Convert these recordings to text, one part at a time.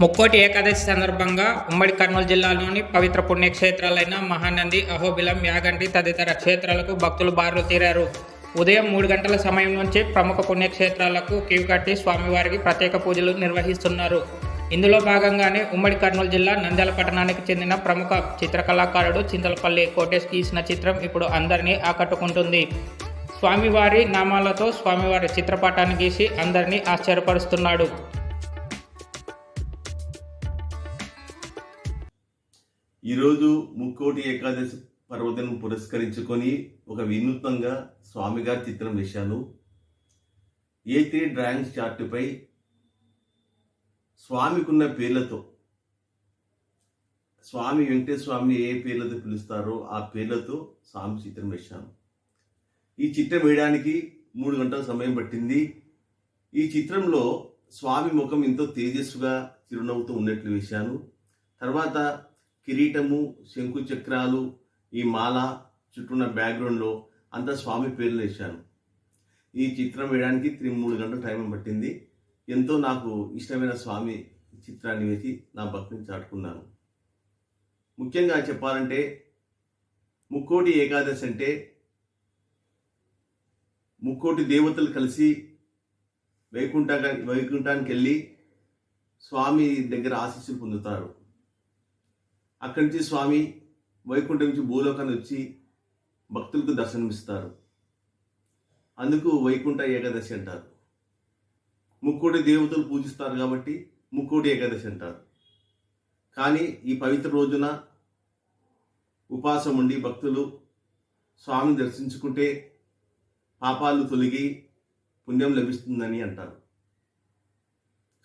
ముక్కోటి ఏకాదశి సందర్భంగా ఉమ్మడి కర్నూలు జిల్లాలోని పవిత్ర పుణ్యక్షేత్రాలైన మహానంది అహోబిలం యాగంటి తదితర క్షేత్రాలకు భక్తులు బారులు తీరారు. ఉదయం మూడు గంటల సమయం నుంచి ప్రముఖ పుణ్యక్షేత్రాలకు క్యూ కట్టి స్వామివారికి ప్రత్యేక పూజలు నిర్వహిస్తున్నారు. ఇందులో భాగంగానే ఉమ్మడి కర్నూలు జిల్లా నంద్యాల పట్టణానికి చెందిన ప్రముఖ చిత్రకళాకారుడు చింతలపల్లి కోటేష్ గీసిన చిత్రం ఇప్పుడు అందరినీ ఆకట్టుకుంటుంది. స్వామివారి నామాలతో స్వామివారి చిత్రపటాన్ని గీసి అందరినీ ఆశ్చర్యపరుస్తున్నాడు. ఈరోజు ముక్కోటి ఏకాదశి పర్వదినం పురస్కరించుకొని ఒక వినూత్నంగా స్వామిగారి చిత్రం వేశాను. ఏ త్రీ డ్రాయింగ్ చార్టుపై స్వామికున్న పేర్లతో స్వామి వెంకటేశ్వర స్వామిని ఏ పేర్లతో పిలుస్తారో ఆ పేర్లతో స్వామి చిత్రం వేశాను. ఈ చిత్రం వేయడానికి మూడు గంటల సమయం పట్టింది. ఈ చిత్రంలో స్వామి ముఖం ఎంతో తేజస్సుగా చిరునవ్వుతూ ఉన్నట్లు వేశాను. తర్వాత కిరీటము శంకు చక్రాలు ఈ మాల చుట్టూన్న బ్యాక్గ్రౌండ్లో అంతా స్వామి పేర్లు వేశాను ఈ చిత్రం వేయడానికి త్రీ మూడు గంటల టైం పట్టింది. ఎంతో నాకు ఇష్టమైన స్వామి చిత్రాన్ని వేసి నా భక్తిని చాటుకున్నాను ముఖ్యంగా చెప్పాలంటే ముక్కోటి ఏకాదశి అంటే ముక్కోటి దేవతలు కలిసి వైకుంఠ వైకుంఠానికి వెళ్ళి స్వామి దగ్గర ఆశీస్సులు పొందుతారు. అక్కడి నుంచి స్వామి వైకుంఠం నుంచి భూలోకాన్ని వచ్చి భక్తులకు దర్శనమిస్తారు. అందుకు వైకుంఠ ఏకాదశి అంటారు. ముక్కోటి దేవతలు పూజిస్తారు కాబట్టి ముక్కోటి ఏకాదశి అంటారు. కానీ ఈ పవిత్ర రోజున ఉపాసం ఉండి భక్తులు స్వామిని దర్శించుకుంటే పాపాలు తొలగి పుణ్యం లభిస్తుందని అంటారు.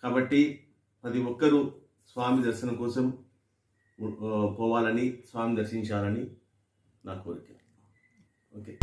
కాబట్టి ప్రతి ఒక్కరూ స్వామి దర్శనం కోసం పోవాలని స్వామి దర్శించాలని నా కోరిక. ఓకే.